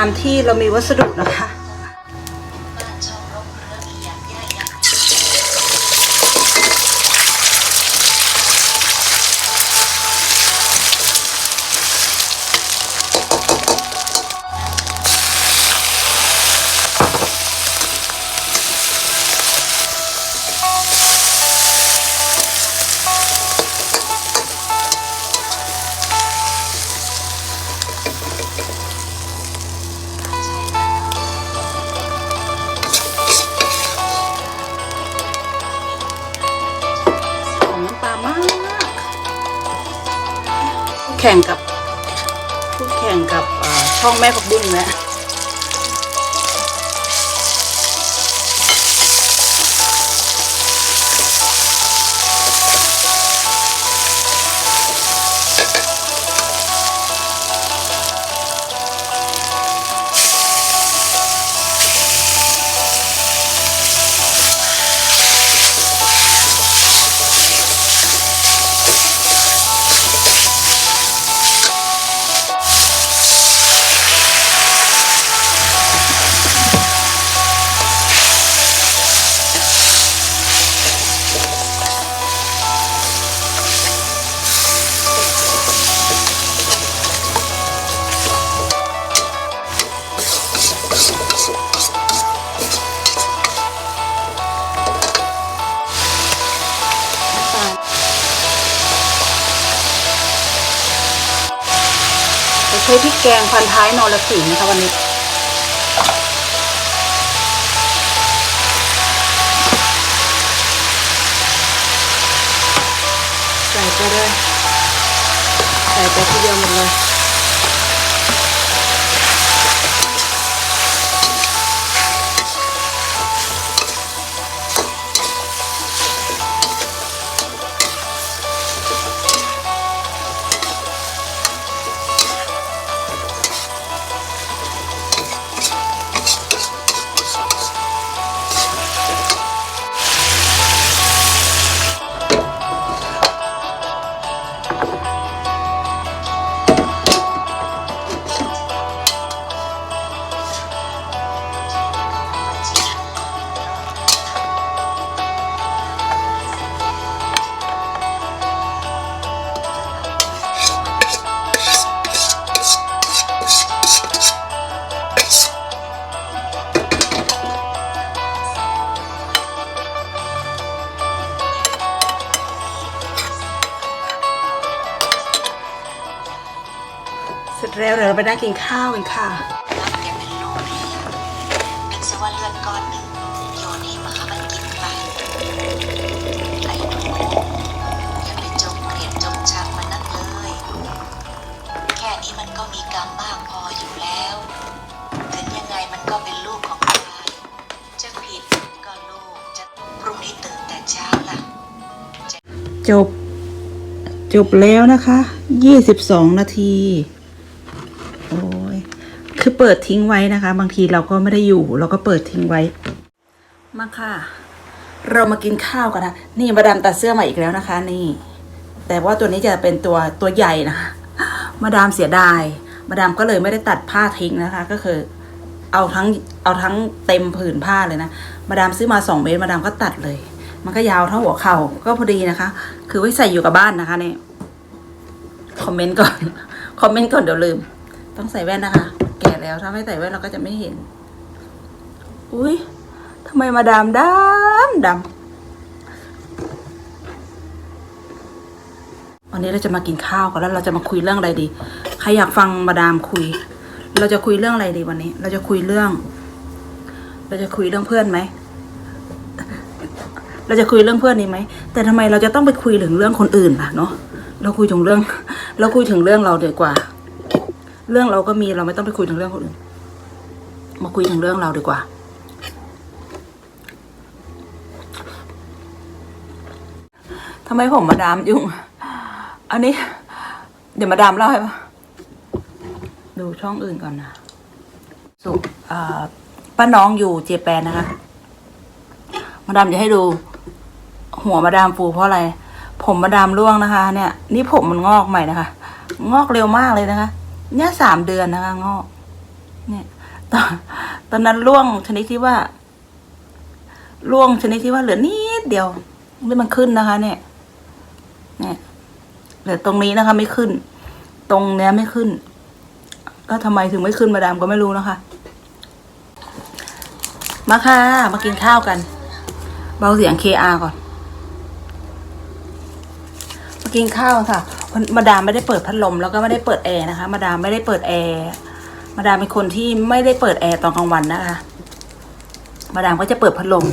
ามที่เรามีวัสดุนะคะ แข่งกับพูดแข่งกับช่องแม่ผักบุ้งแล้ว ช้พริกแกงพันท้ายนรสิงห์นะคะวันนี้ ใส่ไปเลย ใส่ไปทีเดียวหมดเลย พรุ่งนี้ตื่นแต่เช้าล่ะจบ จบแล้วนะคะยี่สิบสองนาทีโอ้ย คือเปิดทิ้งไว้นะคะ บางทีเราก็ไม่ได้อยู่ เราก็เปิดทิ้งไว้ มาค่ะ เรามากินข้าวกันนะนี่มาดามตัดเสื้อมาอีกแล้วนะคะ นี่ แต่ว่าตัวนี้จะเป็นตัวตัวใหญ่นะมาดามเสียดาย มาดามก็เลยไม่ได้ตัดผ้าทิ้งนะคะ ก็คือ เอาทั้งเอาทั้งเต็มผืนผ้าเลยนะ มาดามซื้อมาสองเมตรมาดามก็ตัดเลย มันก็ยาวเท่าหัวเข่าก็พอดีนะคะ คือไว้ใส่อยู่กับบ้านนะคะเนี่ยคอมเมนต์ก่อน คอมเมนต์ก่อนเดี๋ยวลืม ต้องใส่แว่นนะคะ แก่แล้ว ถ้าไม่ใส่แว่นเราก็จะไม่เห็น อุ้ยทำไมมาดามดำดำวันนี้เราจะมากินข้าวกันแล้วเราจะมาคุยเรื่องอะไรดี ใครอยากฟังมาดามคุย เราจะคุยเรื่องอะไรดีวันนี้ เราจะคุยเรื่อง เราจะคุยเรื่องเพื่อนไหมเราจะคุยเรื่องเพื่อนนี้ไหม แต่ทำไมเราจะต้องไปคุยถึงเรื่องคนอื่นล่ะเนาะ เราคุยถึงเรื่อง เราคุยถึงเรื่องเราดีกว่า เรื่องเราก็มีเราไม่ต้องไปคุยถึงเรื่องคนอื่น มาคุยถึงเรื่องเราดีกว่า ทำไมผมมาดามยุ่ง อันนี้ เดี๋ยวมาดามเล่าให้ปะดูช่องอื่นก่อนนะสุป้าน้องอยู่เจแปนนะคะ มาดามจะให้ดู หัวมาดามฟูเพราะอะไร ผมมาดามร่วงนะคะ เนี่ย นี่ผมมันงอกใหม่นะคะ งอกเร็วมากเลยนะคะ เนี่ยสามเดือนนะคะงอกเนี่ยตอนตอนนั้นร่วงชนิดที่ว่าร่วงชนิดที่ว่าเหลือนิดเดียวไม่มันขึ้นนะคะ เนี่ย เนี่ยเหลือตรงนี้นะคะ ไม่ขึ้น ตรงเนี้ยไม่ขึ้น ก็ทำไมถึงไม่ขึ้นมาดามก็ไม่รู้นะคะ มาค่ะ มากินข้าวกัน เบาเสียง KR ก่อน มากินข้าวค่ะ มาดามไม่ได้เปิดพัดลมแล้วก็ไม่ได้เปิดแอร์นะคะ มาดามไม่ได้เปิดแอร์ มาดามเป็นคนที่ไม่ได้เปิดแอร์ตอนกลางวันนะคะ มาดามก็จะเปิดพัดลม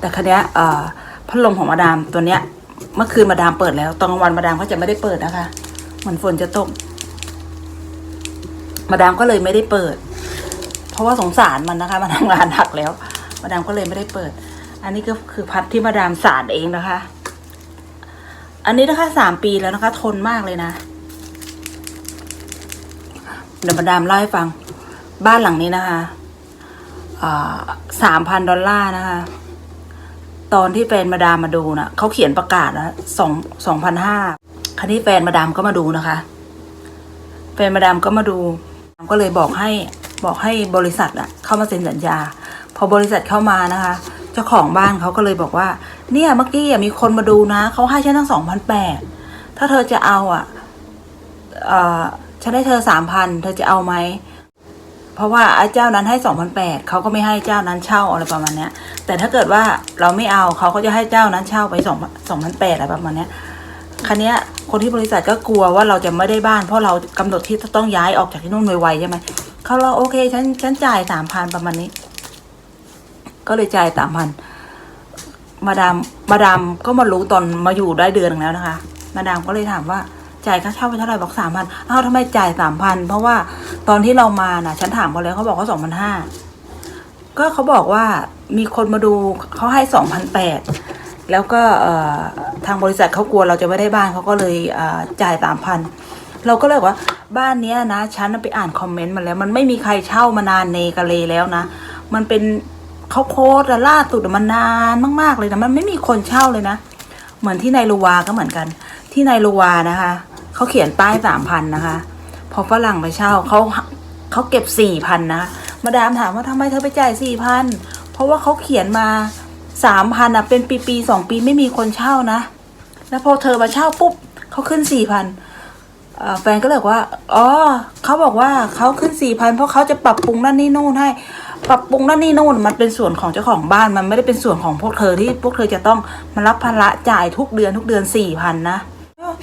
แต่คันนี้พัดลมของมาดามตัวเนี้ย เมื่อคืนมาดามเปิดแล้ว ตอนกลางวันมาดามก็จะไม่ได้เปิดนะคะ เหมือนฝนจะตก มาดามก็เลยไม่ได้เปิด เพราะว่าสงสารมันนะคะ มันทำงานหนักแล้ว มาดามก็เลยไม่ได้เปิด อันนี้ก็คือพัดที่มาดามสารเองนะคะ อันนี้นะคะสามปีแล้วนะคะ ทนมากเลยนะ เดี๋ยวมาดามเล่าให้ฟัง บ้านหลังนี้นะคะสามพันดอลลาร์นะคะ ตอนที่แฟนมาดามมาดูนะ่ะเขาเขียนประกาศนะสองสองพันห้าคันนี้แฟนมาดามก็มาดูนะคะ แฟนมาดามก็มาดู ก็เลยบอกให้บอกให้บริษัทอะเข้ามาเซ็นสัญญา พอบริษัทเข้ามานะคะ เจ้าของบ้านเขาก็เลยบอกว่า เนี่ยเมื่อกี้อะมีคนมาดูนะ เขาให้ฉันตั้งสองพันแปดถ้าเธอจะเอาอะเอ่อฉันให้เธอสามพันเธอจะเอาไหม เพราะว่าไอ้เจ้านั้นให้สองพันแปดเขาก็ไม่ให้เจ้านั้นเช่าอะไรประมาณเนี้ย แต่ถ้าเกิดว่าเราไม่เอาเขาก็จะให้เจ้านั้นเช่าไปสองสองพันแปดอะไรประมาณเนี้ยคันเนี้ยคนที่บริษัทก็กลัวว่าเราจะไม่ได้บ้าน เพราะเรากำหนดที่จะต้องย้ายออกจากที่นู่นไวๆใช่ไหมเขาเราโอเคฉันฉันจ่ายสามพันประมาณนี้ ก็เลยจ่ายสามพัน มาดามมาดามก็มารู้ตอนมาอยู่ได้เดือนหนึงแล้วนะคะ มาดามก็เลยถามว่าจ่ายค่าเช่าไปเท่าไหร่บอกสามพันอ้าวทำไมจ่ายสามพันเพราะว่าตอนที่เรามาน่ะ ฉันถามเขาแล้วเขาบอกว่าสองพันห้าก็เขาบอกว่ามีคนมาดูเขาให้สองพันแปดแล้วก็ทางบริษัทเขากลัวเราจะไม่ได้บ้านเขาก็เลยจ่ายสามพันเราก็เลยว่าบ้านเนี้ยนะฉันไปอ่านคอมเมนต์มาแล้ว มันไม่มีใครเช่ามานานเนกะเลแล้วนะ มันเป็น เขาโพสต์อะล่าสุดมันนานมาก ๆ เลยนะมันไม่มีคนเช่าเลยนะ เหมือนที่ในลูวาก็เหมือนกัน ที่ในลูวานะคะเขาเขียนป้ายสามพันนะคะ พอฝรั่งไปเช่าเขาเขาเก็บสี่พันนะมาดามถามว่าทำไมเธอไปจ่ายสี่พันเพราะว่าเขาเขียนมาสามพันอะเป็นปีปีๆสองปีไม่มีคนเช่านะ แล้วพอเธอมาเช่าปุ๊บเขาขึ้นสี่พันแฟนก็เลยว่า อ๋อเขาบอกว่าเขาขึ้นสี่พันเพราะเขาจะปรับปรุงนั่นนี่นู่นให้ ปรับปรุงนั่นนี่นู่นมันเป็นส่วนของเจ้าของบ้านมันไม่ได้เป็นส่วนของพวกเธอที่พวกเธอจะต้องมารับภาระจ่ายทุกเดือนทุกเดือนสี่พันนะ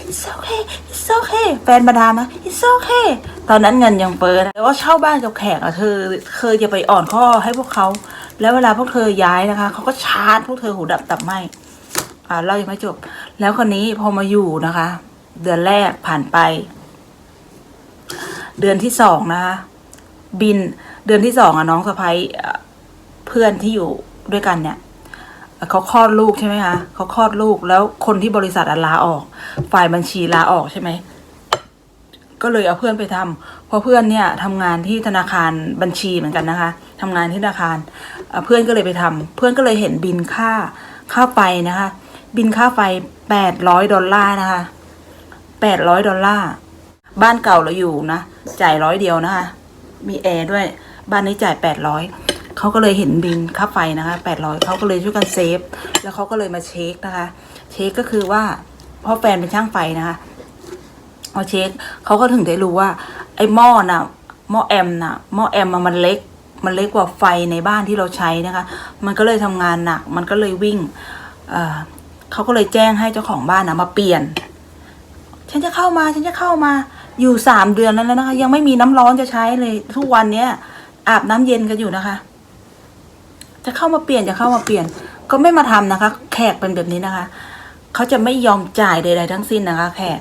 it's okay it's okay แฟนมาดามนะ it's okay ตอนนั้นเงินยังเฟ้อนะแต่ว่าเช่าบ้านกับแขกอะเธอเคยจะไปอ่อนข้อให้พวกเขา แล้วเวลาพวกเธอย้ายนะคะ เขาก็ชาร์จพวกเธอหูดับตับไหมอ่าเรายังไม่จบ แล้วคนนี้พอมาอยู่นะคะ เดือนแรกผ่านไป เดือนที่สองนะคะ บิน เดือนที่สองอะน้องสะพ้ายเพื่อนที่อยู่ด้วยกันเนี่ยเขาคลอดลูกใช่ไหมคะเขาคลอดลูกแล้วคนที่บริษัทอลาออก ฝ่ายบัญชีลาออกใช่ไหมก็เลยเอาเพื่อนไปทำเพราะเพื่อนเนี่ยทำงานที่ธนาคารบัญชีเหมือนกันนะคะทำงานที่ธนาคารเอ่อเพื่อนก็เลยไปทำเพื่อนก็เลยเห็นบินค่าค่าไฟนะคะ บินค่าไฟแปดร้อยดอลลาร์นะคะแปดร้อยดอลลาร์บ้านเก่าเราอยู่นะจ่ายร้อยเดียวนะคะ มีแอร์ด้วย บ้านนี้จ่ายแปดร้อยเขาก็เลยเห็นบินค่าไฟนะคะแปดร้อยเขาก็เลยช่วยกันเซฟ แล้วเขาก็เลยมาเช็คนะคะ เช็คก็คือว่าพราะแฟนเป็นช่างไฟนะคะเอาเช็คเขาก็ถึงได้รู้ว่า ไอ้หม้อน่ะหม้อแอมน่ะหม้อแอมมันเล็ก มันเล็กกว่าไฟในบ้านที่เราใช้นะคะ มันก็เลยทำงานหนัก มันก็เลยวิ่งเอ่อเขาก็เลยแจ้งให้เจ้าของบ้านนะมาเปลี่ยน ฉันจะเข้ามา ฉันจะเข้ามา อยู่สามเดือนแล้วนะคะ ยังไม่มีน้ำร้อนจะใช้เลย ทุกวันเนี้ย อาบน้ำเย็นกันอยู่นะคะ จะเข้ามาเปลี่ยนจะเข้ามาเปลี่ยน ก็ไม่มาทำนะคะ แขกเป็นแบบนี้นะคะเขาจะไม่ยอมจ่ายใดๆทั้งสิ้นนะคะ แขก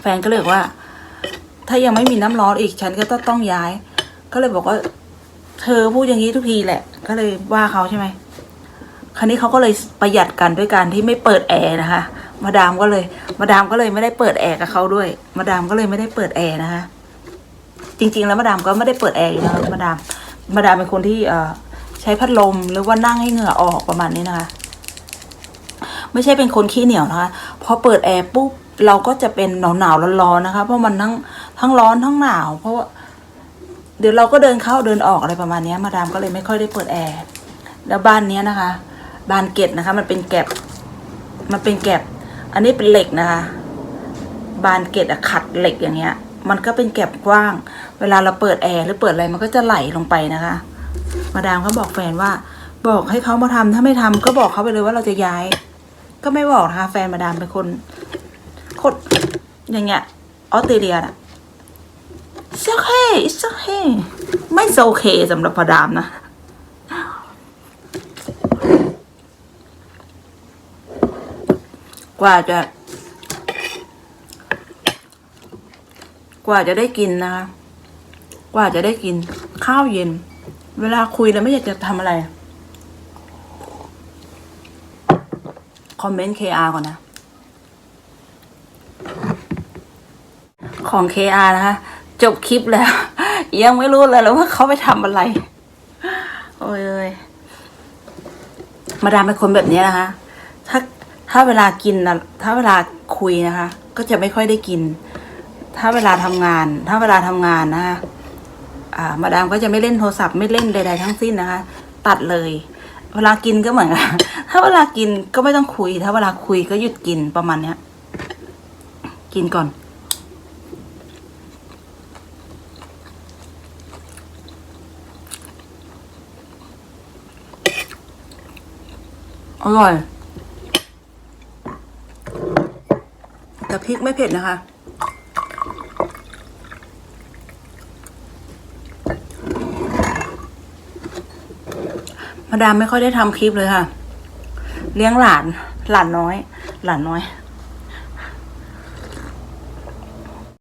แฟนก็เลยว่า ถ้ายังไม่มีน้ำร้อนอีกฉันก็ต้องต้องย้าย ก็เลยบอกว่า เธอพูดอย่างนี้ทุกทีแหละ ก็เลยว่าเขาใช่ไหมคราวนี้เขาก็เลยประหยัดกันด้วยการที่ไม่เปิดแอร์นะคะมาดามก็เลย มาดามก็เลยไม่ได้เปิดแอร์กับเขาด้วย มาดามก็เลยไม่ได้เปิดแอร์นะคะ จริง ๆ แล้วมาดามก็ไม่ได้เปิดแอร์อยู่นะคะมาดามมาดามเป็นคนที่เอใช้พัดลมหรือว่านั่งให้เหงื่อออกประมาณนี้นะคะ ไม่ใช่เป็นคนขี้เหนียวนะคะพอเปิดแอร์ปุ๊บเราก็จะเป็นหนาวหนาวๆร้อนๆนะคะเพราะมันทั้งทั้งร้อนทั้งหนาว เพราะว่าเดี๋ยวเราก็เดินเข้าเดินออกอะไรประมาณนี้มาดามก็เลยไม่ค่อยได้เปิดแอร์แล้วบ้านเนี้ยนะคะ บานเกตนะคะ มันเป็นแกบมันเป็นแกบอันนี้เป็นเหล็กนะคะ บานเกตอะขัดเหล็กอย่างเงี้ย มันก็เป็นแก็บกว้าง เวลาเราเปิดแอร์หรือเปิดอะไรมันก็จะไหลลงไปนะคะ มาดามก็บอกแฟนว่า บอกให้เขามาทำถ้าไม่ทำก็บอกเขาไปเลยว่าเราจะย้าย ก็ไม่บอกนะคะ แฟนมาดามเป็นคนคนอย่างเงี้ยออสเตรเลียน่ะ it's okay it's okay ไม่โอเคสำหรับมาดามนะกว่าจะ กว่าจะได้กินนะคะกว่าจะได้กิน ข้าวเย็น เวลาคุยแล้วไม่อยากจะทำอะไร คอมเมนต์ KR ก่อนนะ ของ KR นะคะ จบคลิปแล้ว ยังไม่รู้เลยแล้วว่าเขาไปทำอะไร โอ้ยอยมาดามเป็นคนแบบนี้นะคะ ถ้าถ้าเวลากินนะถ้าเวลาคุยนะคะ ก็จะไม่ค่อยได้กิน ถ้าเวลาทำงาน ถ้าเวลาทำงานนะคะมาดามก็จะไม่เล่นโทรศัพท์ไม่เล่นใดๆทั้งสิ้นนะคะ ตัดเลย เวลากินก็เหมือนกันถ้าเวลากินก็ไม่ต้องคุย ถ้าเวลาคุยก็หยุดกินประมาณเนี้ย กินก่อน อร่อย แต่พริกไม่เผ็ดนะคะ มาดามไม่ค่อยได้ทำคลิปเลยค่ะ เลี้ยงหลาน หลานน้อย หลานน้อย